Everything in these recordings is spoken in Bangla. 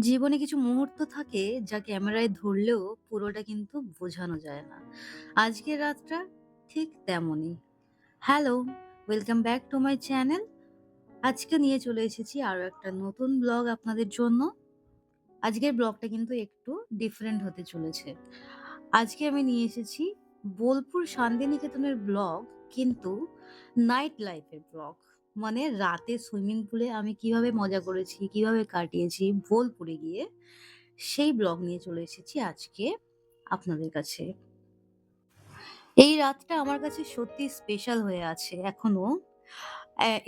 জীবনে কিছু মুহূর্ত থাকে যা ক্যামেরায় ধরলেও পুরোটা কিন্তু বোঝানো যায় না। আজকের রাতটা ঠিক তেমনই। Hello, welcome back to my channel. আজকে নিয়ে চলে এসেছি আরও একটা নতুন ব্লগ আপনাদের জন্য। আজকের ব্লগটা কিন্তু একটু ডিফারেন্ট হতে চলেছে। আজকে আমি নিয়ে এসেছি বোলপুর শান্তিনিকেতনের ব্লগ কিন্তু নাইট লাইফের ব্লগ। মানে রাতে সুইমিং পুলে আমি কীভাবে মজা করেছি, কীভাবে কাটিয়েছি বোলপুরে গিয়ে সেই ব্লগ নিয়ে চলে এসেছি আজকে আপনাদের কাছে। এই রাতটা আমার কাছে সত্যি স্পেশাল হয়ে আছে এখনও।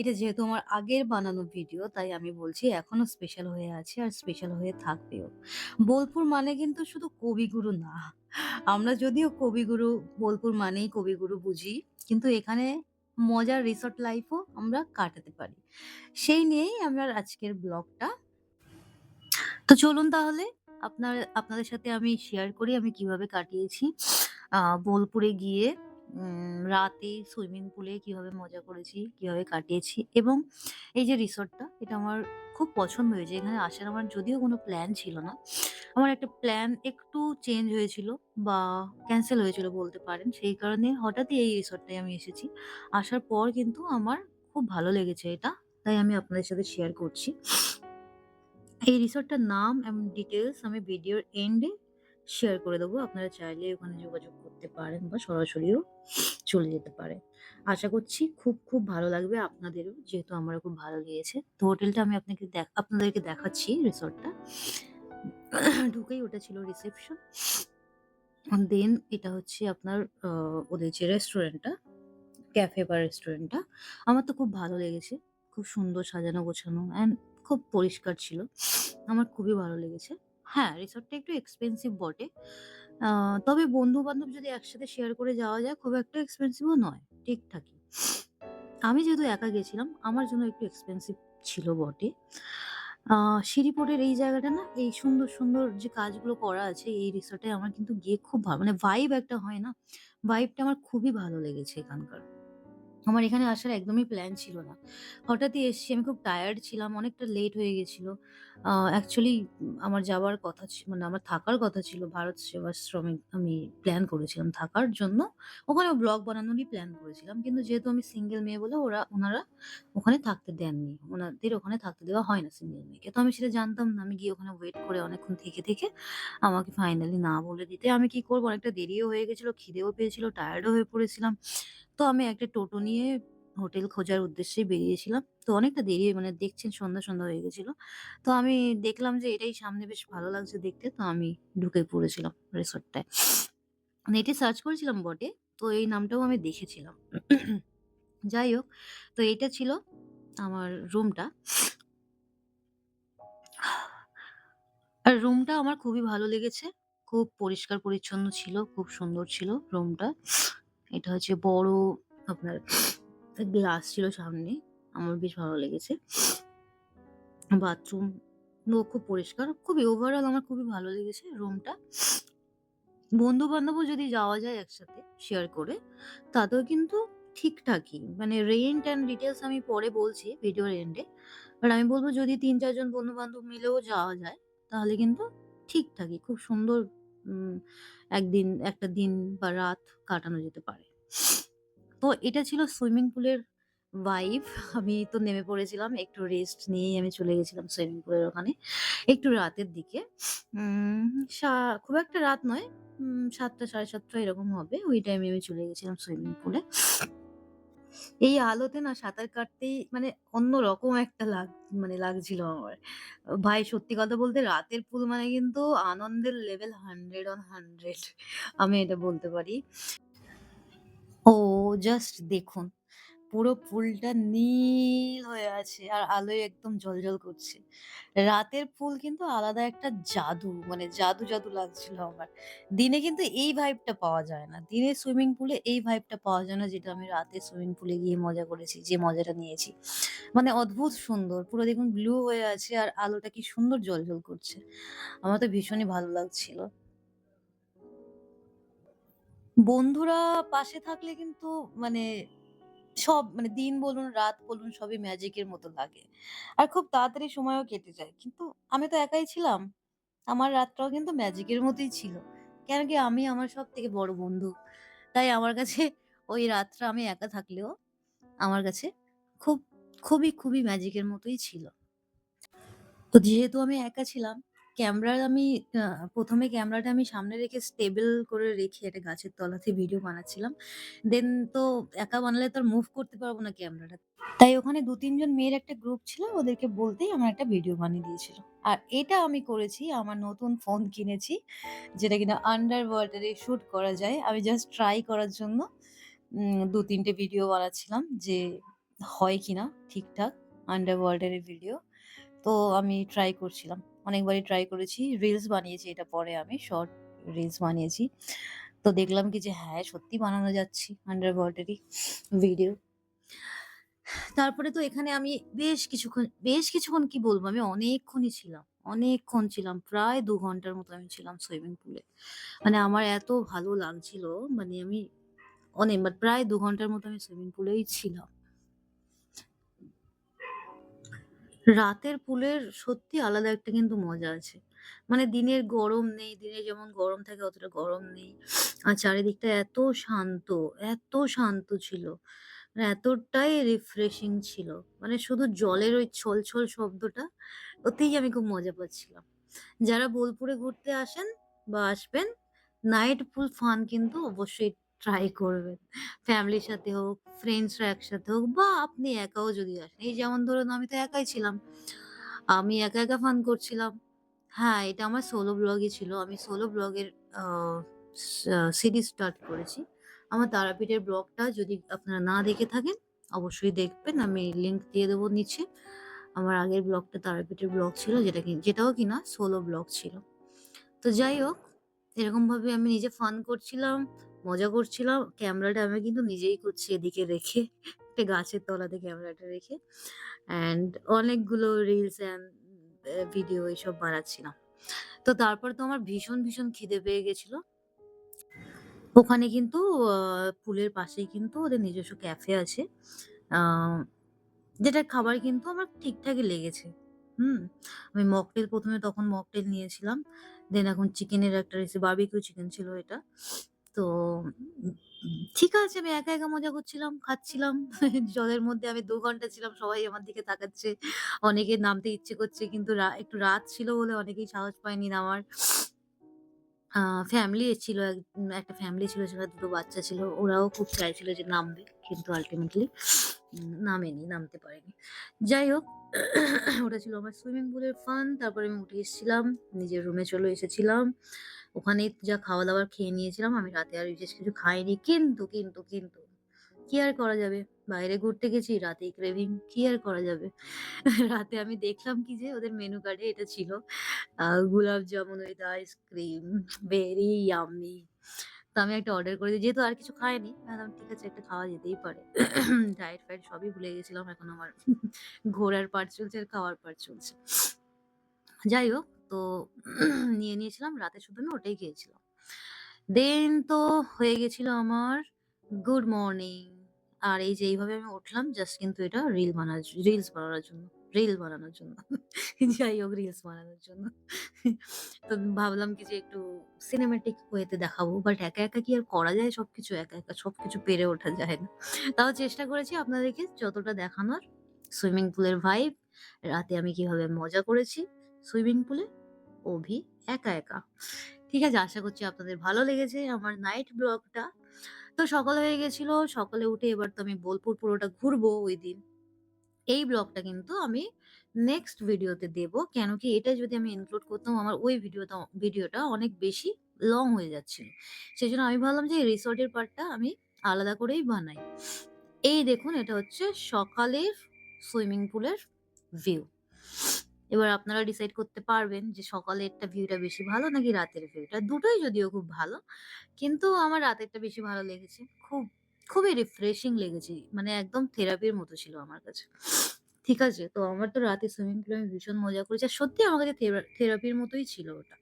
এটা যেহেতু আমার আগের বানানো ভিডিও তাই আমি বলছি এখনও স্পেশাল হয়ে আছে আর স্পেশাল হয়ে থাকবেও। বোলপুর মানে কিন্তু শুধু কবিগুরু না। আমরা যদিও কবিগুরু বোলপুর মানেই কবিগুরু বুঝি। কিন্তু এখানে মজার রিসোর্ট লাইফও আমরা কাটাতে পারি। সেই নিয়েই আমার আজকের ব্লগটা। তো চলুন তাহলে আপনার আপনাদের সাথে আমি শেয়ার করি আমি কীভাবে কাটিয়েছি। বোলপুরে গিয়ে রাতে সুইমিং পুলে কীভাবে মজা করেছি, কীভাবে কাটিয়েছি এবং এই যে রিসোর্টটা এটা আমার খুব পছন্দ হয়েছে। এখানে আসার আমার যদিও কোনো প্ল্যান ছিল না। আমার একটা প্ল্যান একটু চেঞ্জ হয়েছিল বা ক্যান্সেল হয়েছিল বলতে পারেন। সেই কারণে হঠাৎই এই রিসোর্টটায় আমি এসেছি। আসার পর কিন্তু আমার খুব ভালো লেগেছে এটা। তাই আমি আপনাদের সাথে শেয়ার করছি। এই রিসোর্টটার নাম এবং ডিটেলস আমি ভিডিওর এন্ডে শেয়ার করে দেবো। আপনারা চাইলে ওখানে যোগাযোগ করতে পারেন বা সরাসরিও চলে যেতে পারেন। আশা করছি খুব, খুব ভালো লাগবে আপনাদেরও যেহেতু আমারও খুব ভালো লেগেছে। তো হোটেলটা আমি আপনাকে দেখ আপনাদেরকে দেখাচ্ছি রিসোর্টটা। ঢুকেই ওটা ছিল রিসেপশন। দেন এটা হচ্ছে আপনার ওদের যে রেস্টুরেন্টটা, ক্যাফে বা রেস্টুরেন্টটা। আমার তো খুব ভালো লেগেছে। খুব সুন্দর সাজানো গোছানো অ্যান্ড খুব পরিষ্কার ছিল। আমার খুবই ভালো লেগেছে। হ্যাঁ, রিসোর্টটা একটু এক্সপেন্সিভ বটে। তবে বন্ধু-বান্ধব যদি একসাথে শেয়ার করে যাওয়া যায় খুব একটা এক্সপেন্সিভও নয়। ঠিকঠাকই। আমি যেহেতু একা গেছিলাম আমার জন্য একটু এক্সপেন্সিভ ছিল বটে। আ সিঁড়িপোটের এই জায়গাটা না এই সুন্দর, সুন্দর যে কাজগুলো করা আছে এই রিসোর্টে আমার কিন্তু গিয়ে খুব ভালো মানে ভাইব একটা হয় না? ভাইবটা আমার খুবই ভালো লেগেছে এখানকার। আমার এখানে আসার একদমই প্ল্যান ছিল না। হঠাৎই এসছি, আমি খুব টায়ার্ড ছিলাম, অনেকটা লেট হয়ে গেছিল। অ্যাকচুয়ালি আমার যাওয়ার কথা ছি মানে আমার থাকার কথা ছিল ভারত সেবাশ্রমে আমি প্ল্যান করেছিলাম থাকার জন্য। ওখানে ব্লগ বানানোরই প্ল্যান করেছিলাম। কিন্তু যেহেতু আমি সিঙ্গেল মেয়ে বলে ওরা ওনারা ওখানে থাকতে দেননি। ওনাদের ওখানে থাকতে দেওয়া হয় না সিঙ্গেল মেয়েকে। তো আমি সেটা জানতাম না। আমি গিয়ে ওখানে ওয়েট করে অনেকক্ষণ থেকে, থেকে আমাকে ফাইনালি না বলে দিতে আমি কি করব অনেকটা দেরিও হয়ে গেছিল খিদেও পেয়েছিল, টায়ার্ডও হয়ে পড়েছিলাম। তো আমি একটা টোটো নিয়ে হোটেল খোঁজার উদ্দেশ্যে বেরিয়েছিলাম। তো অনেকটা দেরি মানে দেখছেন সন্ধ্যা, সন্ধ্যা হয়ে গেছিল। তো আমি দেখলাম যে এটাই সামনে বেশ ভালো লাগছে দেখতে। তো আমি ঢুকে পড়েছিলাম রিসোর্টটায়। নেটে সার্চ করেছিলাম বটে। তো এই নামটাও আমি দেখেছিলাম। যাই হোক, তো এটা ছিল আমার রুমটা। আর রুমটা আমার খুবই ভালো লেগেছে। খুব পরিষ্কার পরিচ্ছন্ন ছিল, খুব সুন্দর ছিল রুমটা। এটা হচ্ছে বড় আপনার গ্লাস ছিল সামনে। আমার বেশ ভালো লেগেছে। বাথরুম খুব পরিষ্কার। খুবই ওভারঅল আমার খুবই ভালো লেগেছে রুমটা। বন্ধু-বান্ধবও যদি যাওয়া যায় একসাথে শেয়ার করে, তাতেও কিন্তু ঠিকঠাকই। মানে রেন্ট অ্যান্ড ডিটেলস আমি পরে বলছি ভিডিওর এন্ডে। বাট আমি বলব যদি ৩-৪ জন বন্ধু-বান্ধব মিলেও যাওয়া যায়, তাহলে কিন্তু ঠিকঠাকই খুব সুন্দর একদিন, একটা দিন বা রাত কাটানো যেতে পারে। তো এটা ছিল সুইমিং পুলের ভাইব। আমি তো নেমে পড়েছিলাম। একটু রেস্ট নিয়েই আমি চলে গেছিলাম সুইমিং পুলের ওখানে। একটু রাতের দিকে। খুব একটা রাত নয়। সাতটা, সাড়ে সাতটা এরকম হবে। ওই টাইমে আমি চলে গেছিলাম সুইমিং পুলে। এই আলোতে না সাঁতার কাটতেই মানে অন্য রকম একটা লাগ মানে লাগছিল আমার। ভাই সত্যি কথা বলতে রাতের পুল মানে কিন্তু আনন্দের লেভেল হান্ড্রেড অন হান্ড্রেড আমি এটা বলতে পারি। ও জাস্ট দেখুন। পুরো পুলটা নীল হয়ে আছে আর আলোয় একদম জ্বলজ্বল করছে। রাতের ফুল কিন্তু আলাদা একটা জাদু মানে জাদু, জাদু লাগছিল আমার। দিনে কিন্তু এই ভাইবটা পাওয়া যায় না। দিনে সুইমিং পুলে এই ভাইবটা পাওয়া যায় না যেটা আমি রাতে সুইমিং পুলে গিয়ে মজা করেছি, যে মজাটা নিয়েছি। মানে অদ্ভুত সুন্দর। পুরো দেখুন ব্লু হয়ে আছে আর আলোটা কি সুন্দর জ্বলজ্বল করছে। আমার তো ভীষণই ভালো লাগছিল। বন্ধুরা পাশে থাকলে কিন্তু মানে সব মানে দিন বলুন, রাত বলুন সবই ম্যাজিকের মতো লাগে। আর খুব তাড়াতাড়ি সময়ও কেটে যায়। কিন্তু আমি তো একাই ছিলাম। আমার রাতটাও কিন্তু ম্যাজিকের মতোই ছিল। কেন কি আমি আমার সবথেকে বড় বন্ধু। তাই আমার কাছে ওই রাতটা আমি একা থাকলেও আমার কাছে খুব খুবই, খুবই ম্যাজিকের মতোই ছিল। তো যেহেতু আমি একা ছিলাম, ক্যামেরার আমি, আ ১ম এ ক্যামেরাটা আমি সামনে রেখে স্টেবল করে রেখে একটা গাছের তলাতে ভিডিও বানাচ্ছিলাম। দেন তো একা বানালে তো আর মুভ করতে পারব না ক্যামেরাটা। তাই ওখানে ২-৩ জন মেয়ের একটা গ্রুপ ছিল। ওদেরকে বলতেই আমার একটা ভিডিও বানিয়ে দিয়েছিল। আর এটা আমি করেছি, আমার নতুন ফোন কিনেছি। যেটা কিনা আন্ডার ওয়াটার শুট করা যায়। আমি জাস্ট ট্রাই করার জন্য, উম ২-৩ টে ভিডিও বানাচ্ছিলাম যে হয় কিনা ঠিকঠাক আন্ডার ওয়াটার ভিডিও। তো আমি ট্রাই করছিলাম। অনেকবারই ট্রাই করেছি। রিলস বানিয়েছি এটা পরে আমি শর্ট রিলস বানিয়েছি। তো দেখলাম কি যে হ্যাঁ, সত্যি বানানো যাচ্ছে আন্ডার ওয়াটারই ভিডিও। তারপরে তো এখানে আমি বেশ কিছুক্ষণ বেশ কিছুক্ষণ কি বলব আমি অনেকক্ষণই ছিলাম। অনেকক্ষণ ছিলাম। প্রায় দু ঘণ্টার মতো আমি ছিলাম সুইমিং পুলে। মানে আমার এত ভালো লাগছিল মানে আমি অনেক প্রায় দু ঘণ্টার মতো আমি সুইমিং পুলেই ছিলাম। রাতের পুলের সত্যি আলাদা একটা কিন্তু মজা আছে। মানে দিনের গরম নেই, দিনে যেমন গরম থাকে অতটা গরম নেই। আর চারিদিকটা এত শান্ত, এত শান্ত ছিল। মানে এতটাই রিফ্রেশিং ছিল। মানে শুধু জলের ওই ছল ছল শব্দটা, ওতেই আমি খুব মজা পাচ্ছিলাম। যারা বোলপুরে ঘুরতে আসেন বা আসবেন, নাইট পুল ফান কিন্তু অবশ্যই ট্রাই করবেন। ফ্যামিলির সাথে হোক, ফ্রেন্ডসরা একসাথে হোক বা আপনি একাও যদি আসেন। এই যেমন ধরুন আমি তো একাই ছিলাম। আমি একা, একা ফান করছিলাম। হ্যাঁ, এটা আমার সোলো ব্লগই ছিল। আমি সোলো ব্লগের সিরিজ স্টার্ট করেছি। আমার তারাপীঠের ব্লগটা যদি আপনারা না দেখে থাকেন, অবশ্যই দেখবেন। আমি লিঙ্ক দিয়ে দেবো নিচে। আমার আগের ব্লগটা তারাপীঠের ব্লগ ছিল যেটা কি যেটাও কিনা সোলো ব্লগ ছিল। তো যাই হোক, এরকমভাবে আমি নিজে ফান করছিলাম, মজা করছিলাম। ক্যামেরাটা আমি কিন্তু নিজেই করছি এদিকে রেখে, একটা গাছের তলাতে ক্যামেরাটা রেখে। অ্যান্ড অনেকগুলো রিলস অ্যান্ড ভিডিও এইসব বানাচ্ছিলাম। তো তারপর তো আমার ভীষণ, ভীষণ খিদে পেয়ে গেছিল। ওখানে কিন্তু পুলের পাশেই কিন্তু ওদের নিজস্ব ক্যাফে আছে। আ যেটার খাবার কিন্তু আমার ঠিকঠাকই লেগেছে। হুম? আমি মকটেল প্রথমে তখন মকটেল নিয়েছিলাম। দেন এখন চিকেনের একটা রেসি বারবিকিউ চিকেন ছিল এটা। তো ঠিক আছে আমি একা, একা মজা করছিলাম, খাচ্ছিলাম। জলের মধ্যে আমি দু ঘণ্টা ছিলাম। সবাই আমার দিকে তাকাচ্ছে। অনেকে নামতে ইচ্ছে করছে কিন্তু একটু রাত ছিল বলে অনেকেই সাহস পায়নি নামার। ফ্যামিলি ছিল এক একটা ফ্যামিলি ছিল সেখানে দুটো বাচ্চা ছিল। ওরাও খুব চাইছিল যে নামবে। কিন্তু আল্টিমেটলি নামেনি, নামতে পারেনি। যাই হোক ওটা ছিল আমার সুইমিং পুলের ফান। তারপরে আমি উঠে এসেছিলাম। নিজের রুমে চলে এসেছিলাম। ওখানেই যা খাওয়া-দাওয়ার খেয়ে নিয়েছিলাম। আমি রাতে আর বিশেষ কিছু খাইনি। কিন্তু, কিন্তু, কিন্তু কি আর করা যাবে? বাইরে ঘুরতে গেছি, রাতে ক্রেভিং। কি আর করা যাবে? রাতে আমি দেখলাম কি যে ওদের মেনু কার্ডে এটা ছিল। Gulab jamun with ice cream, very yummy. তো আমি একটা অর্ডার করে দিই। যেহেতু আর কিছু খাইনি, ভাবলাম ঠিক আছে একটা খাওয়া যেতেই পারে। ডায়েট-ফায়েট সবই ভুলে গেছিলাম। এখন আমার ঘোরার পার্ট চলছে আর খাওয়ার পার্ট চলছে। যাই হোক তো নিয়ে নিয়েছিলাম। রাতে শুধু আমি ওটাই খেয়েছিলাম। দেন তো হয়ে গেছিল আমার গুড মর্নিং। আর এই যে এইভাবে আমি উঠলাম জাস্ট কিন্তু এটা রিল বানার রিলস বানানোর জন্য। রিল বানানোর জন্য। যাই হোক রিলস বানানোর জন্য। তো ভাবলাম কি যে একটু সিনেমেটিক ওয়ে তে দেখাবো। বাট একা, একা কি আর করা যায় সবকিছু? একা, একা সবকিছু পেরে ওঠা যায় না। তাও চেষ্টা করেছি আপনাদেরকে যতটা দেখানোর। সুইমিং পুলের ভাইব, রাতে আমি কীভাবে মজা করেছি সুইমিং পুলে, অভি একা, একা। ঠিক আছে? আশা করছি আপনাদের ভালো লেগেছে আমার নাইট ব্লগটা। তো সকাল হয়ে গেছিল। সকালে উঠে এবার তো আমি বোলপুর পুরোটা ঘুরবো ওই দিন এই ব্লগটা কিন্তু আমি নেক্সট ভিডিওতে দেব। কেন কি এটা যদি আমি ইনক্লুড করতাম আমার ওই ভিডিওটা ভিডিওটা অনেক বেশি লং হয়ে যাচ্ছিল। সেজন্য আমি ভাবলাম যে রিসোর্টের পার্টটা আমি আলাদা করেই বানাই। এই দেখুন এটা হচ্ছে সকালের সুইমিং পুলের ভিউ। এবার আপনারা ডিসাইড করতে পারবেন যে সকালেরটা ভিউটা বেশি ভালো নাকি রাতের ভিউটা। দুটোই যদিও খুব ভালো। কিন্তু আমার রাতেরটা বেশি ভালো লেগেছে। খুব, খুবই রিফ্রেশিং লেগেছে। মানে একদম থেরাপির মতো ছিল আমার কাছে। ঠিক আছে? তো আমার তো রাতে সুইমিং পুলে আমি ভীষণ মজা করেছি। আর সত্যিই আমার কাছে থেরা থেরাপির মতোই ছিল ওটা।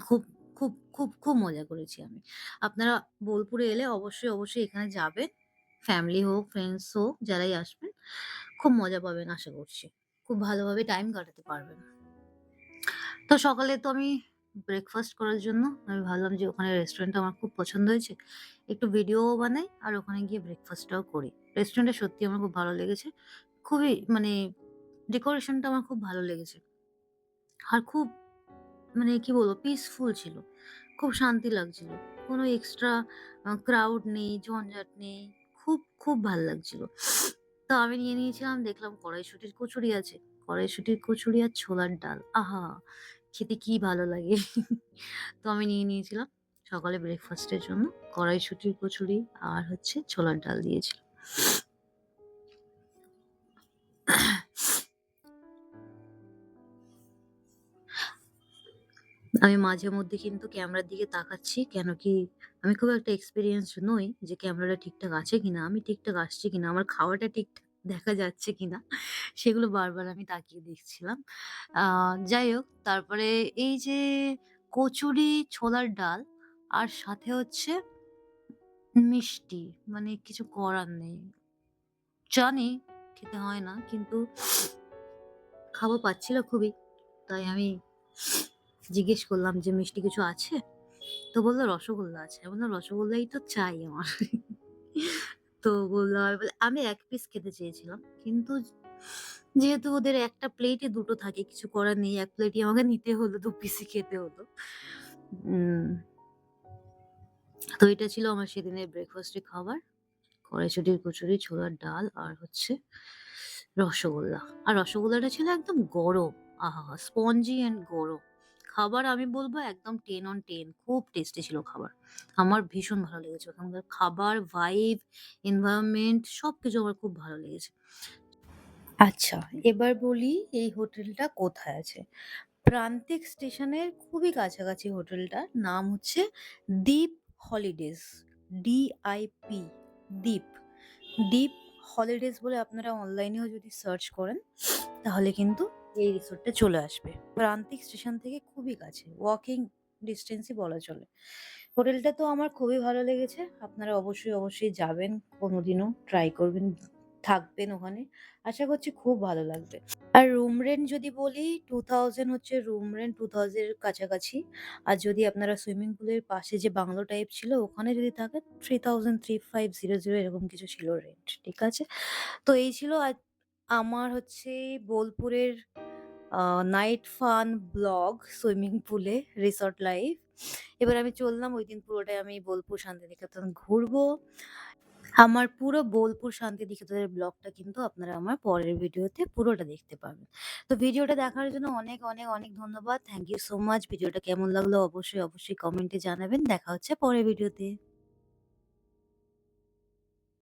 খুব, খুব, খুব, খুব মজা করেছি আমি। আপনারা বোলপুরে এলে অবশ্যই, অবশ্যই এখানে যাবেন। ফ্যামিলি হোক, ফ্রেন্ডস হোক যারাই আসবেন খুব মজা পাবেন আশা করছি। খুব ভালোভাবে টাইম কাটাতে পারবেন। তো সকালে তো আমি ব্রেকফাস্ট করার জন্য আমি ভাবলাম যে ওখানে রেস্টুরেন্টটা আমার খুব পছন্দ হয়েছে। একটু ভিডিওও বানাই আর ওখানে গিয়ে ব্রেকফাস্টটাও করি। রেস্টুরেন্টটা সত্যি আমার খুব ভালো লেগেছে। খুবই মানে ডেকোরেশনটা আমার খুব ভালো লেগেছে। আর খুব মানে কি বলব পিসফুল ছিল। খুব শান্তি লাগছিল। কোনো এক্সট্রা ক্রাউড নেই, ঝঞ্ঝাট নেই। খুব, খুব ভালো লাগছিল। তো আমি নিয়ে নিয়েছিলাম, দেখলাম কড়াইশুঁটির কচুরি আছে। কড়াইশুঁটির কচুরি আর ছোলার ডাল। আহা! খেতে কি ভালো লাগে। তো আমি নিয়ে নিয়েছিলাম সকালে ব্রেকফাস্টের জন্য কড়াইশুঁটির কচুরি আর হচ্ছে ছোলার ডাল দিয়েছিল। আমি মাঝে মধ্যে কিন্তু ক্যামেরার দিকে তাকাচ্ছি। কেন কি আমি খুব একটা এক্সপেরিয়েন্সড নই যে ক্যামেরাটা ঠিকঠাক আছে কিনা, আমি ঠিকঠাক আসছি কিনা, আমার খাওয়াটা ঠিকঠাক দেখা যাচ্ছে কিনা সেগুলো বারবার আমি তাকিয়ে দেখছিলাম। আ যাই হোক তারপরে এই যে কচুরি, ছোলার ডাল আর সাথে হচ্ছে মিষ্টি মানে কিছু করার নেই। জানি খেতে হয় না কিন্তু খাব পাচ্ছিল খুবই। তাই আমি জিজ্ঞেস করলাম যে, "মিষ্টি কিছু আছে?" তো বলল "রসগোল্লা আছে।" বললাম, "রসগোল্লাই তো চাই আমার।" তো বলল আমি ১ পিস খেতে চেয়েছিলাম। কিন্তু যেহেতু ওদের একটা প্লেটে দুটো থাকে কিছু করার নেই। এক প্লেটই আমাকে নিতে হলো, দু পিসই খেতে হলো। তো এটা ছিল আমার সেদিনের ব্রেকফাস্টের খাবার। কড়াইশুঁটির কচুরি, ছোলার ডাল আর হচ্ছে রসগোল্লা। আর রসগোল্লাটা ছিল একদম গরম। আহাহা! স্পঞ্জি অ্যান্ড গরম। খাবার আমি বলব একদম টেন অন টেন খুব টেস্টি ছিল খাবার। আমার ভীষণ ভালো লেগেছে। ওখানকার খাবার, ভাইব, এনভায়রনমেন্ট সব কিছু আমার খুব ভালো লেগেছে। আচ্ছা, এবার বলি এই হোটেলটা কোথায় আছে? প্রান্তিক স্টেশনের খুবই কাছাকাছি হোটেলটার। নাম হচ্ছে দ্বীপ হলিডেজ। ডি-আই-পি দ্বীপ। দ্বীপ হলিডেজ বলে আপনারা অনলাইনেও যদি সার্চ করেন তাহলে কিন্তু এই রিসোর্টটা চলে আসবে। প্রান্তিক স্টেশন থেকে খুবই কাছে। ওয়াকিং ডিস্টেন্সই বলা চলে। হোটেলটা তো আমার খুবই ভালো লেগেছে। আপনারা অবশ্যই, অবশ্যই যাবেন কোনোদিনও ট্রাই করবেন, থাকবেন ওখানে। আশা করছি খুব ভালো লাগবে। আর রুম রেন্ট যদি বলি 2000 হচ্ছে রুম রেন্ট 2000 এর কাছাকাছি। আর যদি আপনারা সুইমিং পুলের পাশে যে বাংলো টাইপ ছিল ওখানে যদি থাকেন 3000 3500 এরকম কিছু ছিল রেন্ট। ঠিক আছে? তো এই ছিল আজ আমার হচ্ছে বোলপুরের নাইট ফান ব্লগ সুইমিং পুলে রিসর্ট লাইফ। এবার আমি চললাম ওই দিন পুরোটাই আমি বোলপুর শান্তিনিকেতন ঘুরবো। আমার পুরো বোলপুর শান্তিনিকেতনের ব্লগটা কিন্তু আপনারা আমার পরের ভিডিওতে পুরোটা দেখতে পাবেন। তো ভিডিওটা দেখার জন্য অনেক, অনেক, অনেক ধন্যবাদ। Thank you so much. ভিডিওটা কেমন লাগল অবশ্যই, অবশ্যই কমেন্টে জানাবেন। দেখা হচ্ছে পরের ভিডিওতে।